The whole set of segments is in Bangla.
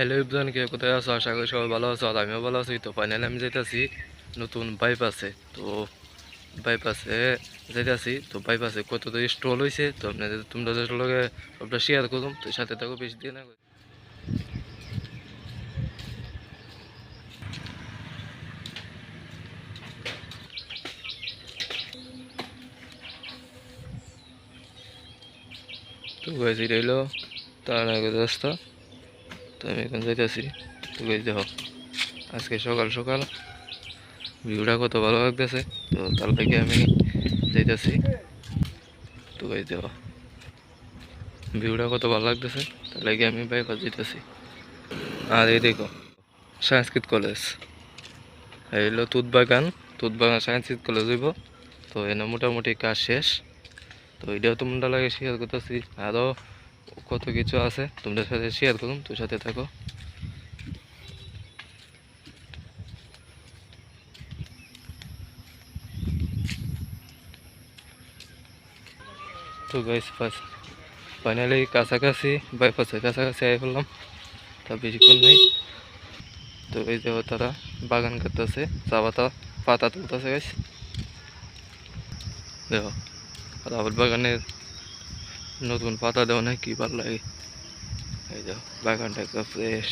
হ্যালো ইবজান কে কোথায় আছো? আশা করি সবাই ভালো আছো, আর আমিও ভালো আছি। তো ফাইনালি আমি যাইতাছি নতুন বাইপাসে তো বাইপাসে যাইতাছি। তো বাইপাসে কত তো স্টল হয়েছে তো আপনাদের তোমরা লগে সবটা শেয়ার করুন। তো সাথে থাকো বেশি দিয়ে না তো গাইজ এটা হইল তারানগর রাস্তা। তো আমি এখন যাইতেছি তো দেখো, আজকে সকাল সকাল ভিউটা কত ভালো লাগতেছে। তো তার লাগে আমি যাইতেছি তো গাইজ দেখো, ভিউটা কত ভালো লাগতেছে, তার লাগে আমি বাইপাস যেতেছি আর এই দেখো, সংস্কৃত কলেজ। এই হলো তুতবাগান তুতবাগান সংস্কৃত কলেজ হইব। তো এনে মোটামুটি কাজ শেষ। তো এটাও তোমরা লাগে শেয়ার করতেছি। আরও কত কিছু আছে, তোমাদের সাথে শেয়ার করুন তোর সাথে থাকো। তো গাইস ফাস ফাইনালি কাছাকাছি বাইপাসের কাছাকাছি আই ফেললাম, তা বেশিক্ষণ নেই। তো এই যে তারা বাগান করতেছে চা পাতা পাতা তুলতেছে গাইস দেখো রাবার বাগানের নতুন পাতা দেওয়া নাই, কি ভালো লাগে? এই দেখো বাগানটা একদম ফ্রেশ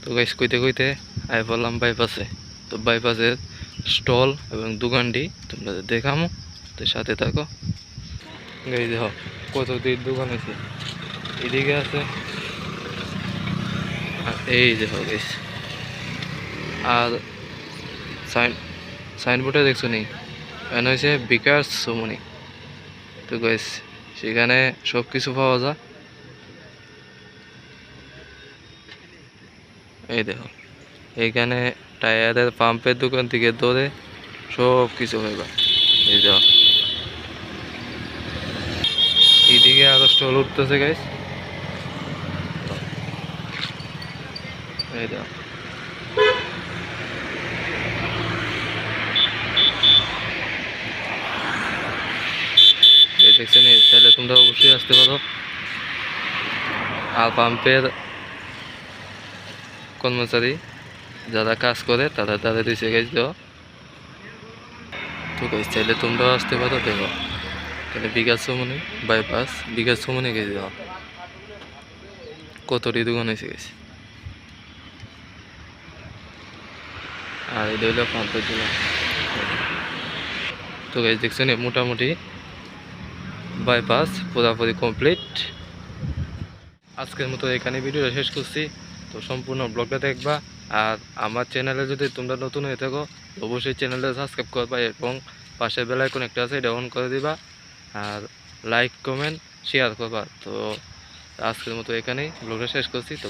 তো গাইস কইতে কইতে আই বললাম বাইপাসে তো বাইপাসের স্টল এবং দোকানটি তোমরা দেখামো, তো সাথে থাকো। গাই দেখো, কত দিন দোকান আছে। এদিকে আছে। আর এই দেখো গাইস আর সাইন সাইনবোর্ডে দেখছ নি? এখানে হয়েছে বিকাশ সুমনি। তো গাইস সেখানে সব কিছু পাওয়া যায়। এই দেখো এইখানে টায়ারের পাম্পের দোকান থেকে ধরে সব কিছু পাইবা এই দেখো। এইদিকে আরও স্টল উঠতেছে গাইস এই দেখো। এই তাহলে তোমরা অবশ্যই আসতে পারো। আর পাম্পের কর্মচারী যারা কাজ করে, তারা তাদের দিছে গাইজ দেওয়া। তো গাইজ চাইলে তোমরাও আসতে পারো, দেখো। তাহলে বিকাশ সমনে বাইপাস বিঘা সমনে গেছে দেওয়া। কতটি দোকান হয়েছে গেছে আর এটা হইল পাম্পের জন্য তো গাইজ দেখছেন এই বাইপাস পুরাপুরি কমপ্লিট আজকের মতো এখানে ভিডিওটা শেষ করছি। তো সম্পূর্ণ ব্লগটা দেখবা। আর আমার চ্যানেলে যদি তোমরা নতুন হয়ে থাকো অবশ্যই চ্যানেলটা সাবস্ক্রাইব করবা এবং পাশে বেলায় কোনো একটা আছে, এটা অন করে দিবা। আর লাইক কমেন্ট শেয়ার করবা। তো আজকের মতো এখানেই ব্লগটা শেষ করছি। তো